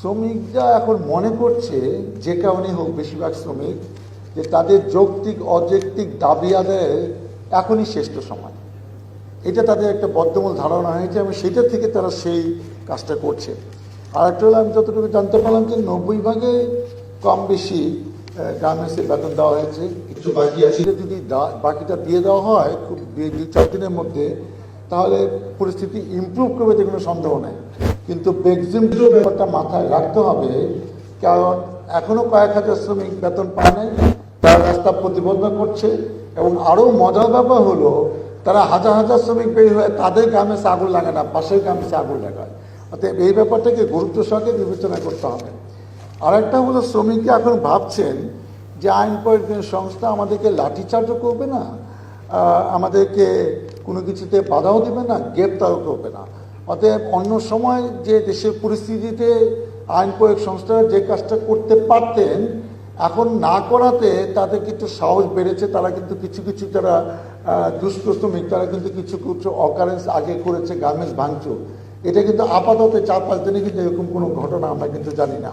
শ্রমিকরা এখন মনে করছে যে কারণে হোক বেশিরভাগ শ্রমিক যে তাদের যৌক্তিক অযৌক্তিক দাবি আদায়ের এখনই শ্রেষ্ঠ সময়। এটা তাদের একটা বদ্ধমূল ধারণা হয়েছে এবং সেটা থেকে তারা সেই কাজটা করছে। আর একটা হলো আমি যতটুকু জানতে পারলাম যে নব্বই ভাগে কম বেশি গার্মেন্টসের বেতন দেওয়া হয়েছে। কিছু বাকি আছে? যদি দা- বাকিটা দিয়ে দেওয়া হয় খুব দুই দুই চার দিনের মধ্যে তাহলে পরিস্থিতি ইমপ্রুভ করবে যে কোনো সন্দেহ নেই। কিন্তু বেগজিম ব্যাপারটা মাথায় রাখতে হবে, কারণ এখনও কয়েক হাজার শ্রমিক বেতন পায় নাই, তারা রাস্তা প্রতিবন্ধ করছে, এবং আরও মজার ব্যাপার হলো, তারা হাজার হাজার শ্রমিক বের হয়ে তাদের গ্রামে আগুন লাগায় না, পাশের গ্রামে আগুন লাগায়। অতএব এই ব্যাপারটাকে গুরুত্ব সহকারে বিবেচনা করতে হবে। আরেকটা হলো, শ্রমিকরা এখন ভাবছেন যে আইন প্রয়োগের সংস্থা আমাদেরকে লাঠিচার্জও করবে না আমাদেরকে কোনো কিছুতে বাধাও দেবে না, গ্রেপ্তারও করবে না। অতএব অন্য সময় যে দেশের পরিস্থিতিতে আইন প্রয়োগ সংস্থারা যে কাজটা করতে পারতেন, এখন না করাতে তাদের কিন্তু সাহস বেড়েছে, তারা কিন্তু কিছু কিছু তারা দুষ্ট তারা কিন্তু কিছু কিছু অকারেন্স আগে করেছে গার্মেন্টস ভাঙচুর। এটা কিন্তু আপাতত চার পাঁচ দিনে কিন্তু এরকম কোনো ঘটনা আমরা কিন্তু জানি না।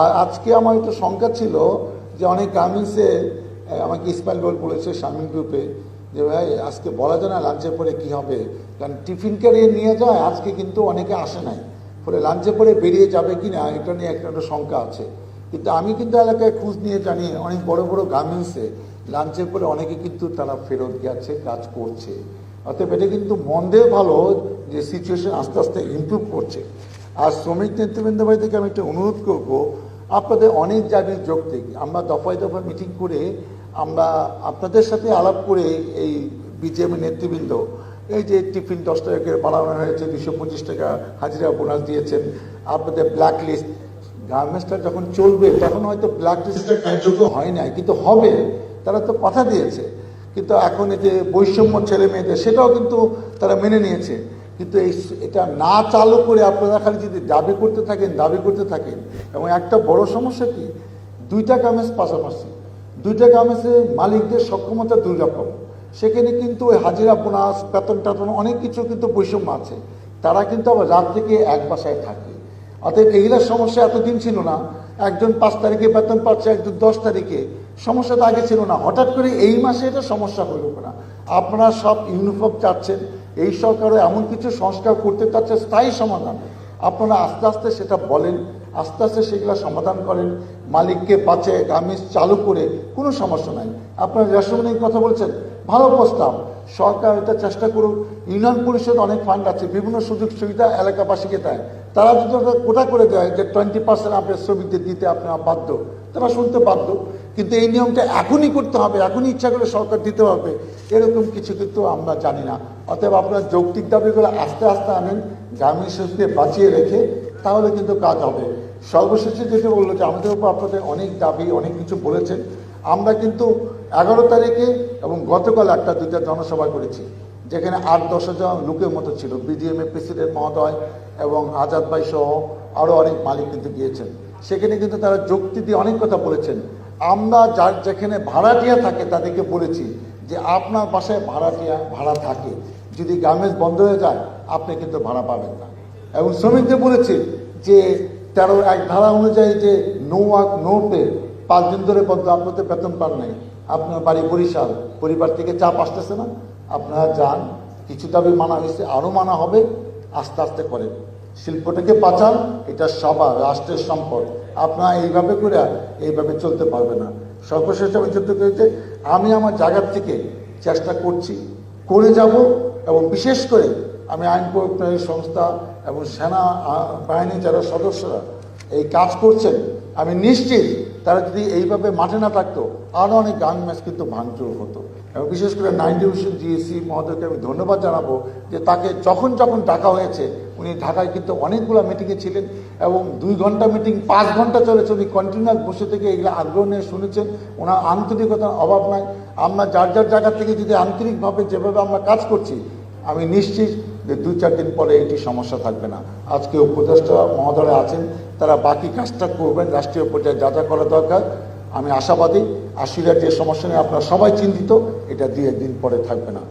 আর আজকে আমার একটু শঙ্কা ছিল যে অনেক গার্মেন্টসে আমাকে ইসমাইল বল বলেছে শামিল গ্রুপে যে ভাই, আজকে বলা যায় না লাঞ্চের পরে কি হবে। কারণ টিফিন ক্যারিয়ে নিয়ে যায়, আজকে কিন্তু অনেকে আসে নাই। ফলে লাঞ্চের পরে বেরিয়ে যাবে কি না, এটা নিয়ে একটা একটা শঙ্কা আছে। কিন্তু আমি কিন্তু এলাকায় খোঁজ নিয়ে জানি, অনেক বড় বড় গার্মেন্টসে লাঞ্চের পরে অনেকে কিন্তু তারা ফেরত গেছে, কাজ করছে। অতএব এটা কিন্তু মন্দের ভালো যে সিচুয়েশন আস্তে আস্তে ইমপ্রুভ করছে। আর শ্রমিক নেতৃবৃন্দ বাড়ি থেকে আমি একটা অনুরোধ করব, আপনাদের অনেক জায়গায় যৌক্তিক আমরা দফায় দফায় মিটিং করে আমরা আপনাদের সাথে আলাপ করে এই বিজেপি নেতৃবৃন্দ, এই যে টিফিন দশ টাকা বাড়ানো হয়েছে, দুশো পঁচিশ টাকা হাজিরা বোনাস দিয়েছেন, আপনাদের ব্ল্যাক লিস্ট গার্মেন্টসটা যখন চলবে, তখন হয়তো ব্ল্যাক লিস্টটা কার্যকর হয় নাই, কিন্তু হবে, তারা তো কথা দিয়েছে। কিন্তু এখন এই যে বৈষম্য ছেলে মেয়েদের, সেটাও কিন্তু তারা মেনে নিয়েছে। কিন্তু এই এটা না চালু করে আপনারা খালি যদি দাবি করতে থাকেন, দাবি করতে থাকেন, এবং একটা বড় সমস্যা কি, দুইটা গার্মেন্টস পাশাপাশি দুইটা গার্মেন্টসের মালিকদের সক্ষমতা দুই রকম সেখানে কিন্তু ওই হাজিরা, বোনাস, বেতন টেতন অনেক কিছু কিন্তু বৈষম্য আছে। তারা কিন্তু আবার রাত থেকে এক বাসায় থাকে। অতএব এইগুলোর সমস্যা এতদিন ছিল না। একজন পাঁচ তারিখে বেতন পাচ্ছে, একজন দশ তারিখে। সমস্যা তো আগে ছিল না। হঠাৎ করে এই মাসে এটা সমস্যা হইল না আপনারা সব ইউনিফর্ম চাচ্ছেন। এই সরকারও এমন কিছু সংস্কার করতে চাচ্ছে স্থায়ী সমাধান। আপনারা আস্তে আস্তে সেটা বলেন, আস্তে আস্তে সেগুলো সমাধান করেন। মালিককে পাচ্ছে গার্মেন্টস চালু করে, কোনো সমস্যা নাই। আপনারা রেশনের কথা বলছেন, ভালো প্রস্তাব। সরকার এটা চেষ্টা করুক। ইউনিয়ন পরিষদ অনেক ফান্ড আছে, বিভিন্ন সুযোগ সুবিধা এলাকাবাসীকে দেয়। তারা যদি কোটা করে দেয় যে টোয়েন্টি পার্সেন্ট আপনার শ্রমিকদের দিতে আপনারা বাধ্য, তারা শুনতে বাধ্য। কিন্তু এই নিয়মটা এখনই করতে হবে, এখনই ইচ্ছা করে সরকার দিতে হবে এরকম কিছু কিন্তু আমরা জানি না। অতএব আপনার যৌক্তিক দাবিগুলো আস্তে আস্তে আনেন, গ্রামীণ শিশুকে বাঁচিয়ে রেখে, তাহলে কিন্তু কাজ হবে। সর্বশেষে যেটা বলল যে আমাদের উপর আপনাদের অনেক দাবি, অনেক কিছু বলেছেন। আমরা কিন্তু এগারো তারিখে এবং গতকাল একটা দুইটা জনসভা করেছি, যেখানে আট, দশ হাজার লোকের মতো ছিল বিডিএমএ প্রেসিডেন্ট মহোদয় এবং আজাদ ভাই সহ আরও অনেক মালিক কিন্তু গিয়েছেন। সেখানে কিন্তু তারা যুক্তি দিয়ে অনেক কথা বলেছেন। আমরা যার যেখানে ভাড়াটিয়া থাকে তাদেরকে বলেছি যে আপনার বাসায় ভাড়াটিয়া, ভাড়া থাকে। যদি গার্মেন্টস বন্ধ হয়ে যায়, আপনি কিন্তু ভাড়া পাবেন না। এবং শ্রমিকদের বলেছে যে তেরো এক ধারা অনুযায়ী যে নো ওয়ার্ক নো পে পাঁচ দিন ধরে পর্যন্ত আপনাদের বেতন পান নাই। আপনার বাড়ি বরিশাল, পরিবার থেকে চাপ আসতেছে না। আপনারা যান। কিছু দাবি মানা হয়েছে, আরও মানা হবে। আস্তে আস্তে করে। শিল্পটাকে বাঁচান, এটা সবার রাষ্ট্রের সম্পদ। আপনারা এইভাবে করে এইভাবে চলতে পারবে না। সর্বশেষ আমি যুদ্ধ করেছে আমি আমার জায়গার থেকে চেষ্টা করছি, করে যাব এবং বিশেষ করে আমি আইন প্রয়োগকারী সংস্থা এবং সেনা বাহিনী যারা সদস্যরা এই কাজ করছেন, আমি নিশ্চিত তারা যদি এইভাবে মাঠে না থাকতো আরও অনেক গান ম্যাচ কিন্তু ভাঙচুর হতো। এবং বিশেষ করে নাইন ডিভিশন জিএসসি মহোদয়কে আমি ধন্যবাদ জানাব যে তাকে যখন যখন ডাকা হয়েছে, উনি ঢাকায় কিন্তু অনেকগুলো মিটিংয়ে ছিলেন এবং দুই ঘণ্টা মিটিং পাঁচ ঘণ্টা চলেছে। উনি কন্টিনিউয়াস বসে থেকে এগুলো আগ্রহ নিয়ে শুনেছেন। ওনার আন্তরিকতার অভাব নাই। আমরা যার যার জায়গা থেকে যদি আন্তরিকভাবে যেভাবে আমরা কাজ করছি, আমি নিশ্চিত যে দু চার দিন পরে এটি সমস্যা থাকবে না। আজকে উপদেষ্টা মহোদয় আছেন, তারা বাকি কাজটা করবেন, রাষ্ট্রীয় পর্যায়ে যা যা করা দরকার। আমি আশাবাদী আশিরা যে সমস্যা নিয়ে আপনারা সবাই চিন্তিত, এটা দুই একদিন পরে থাকবে না।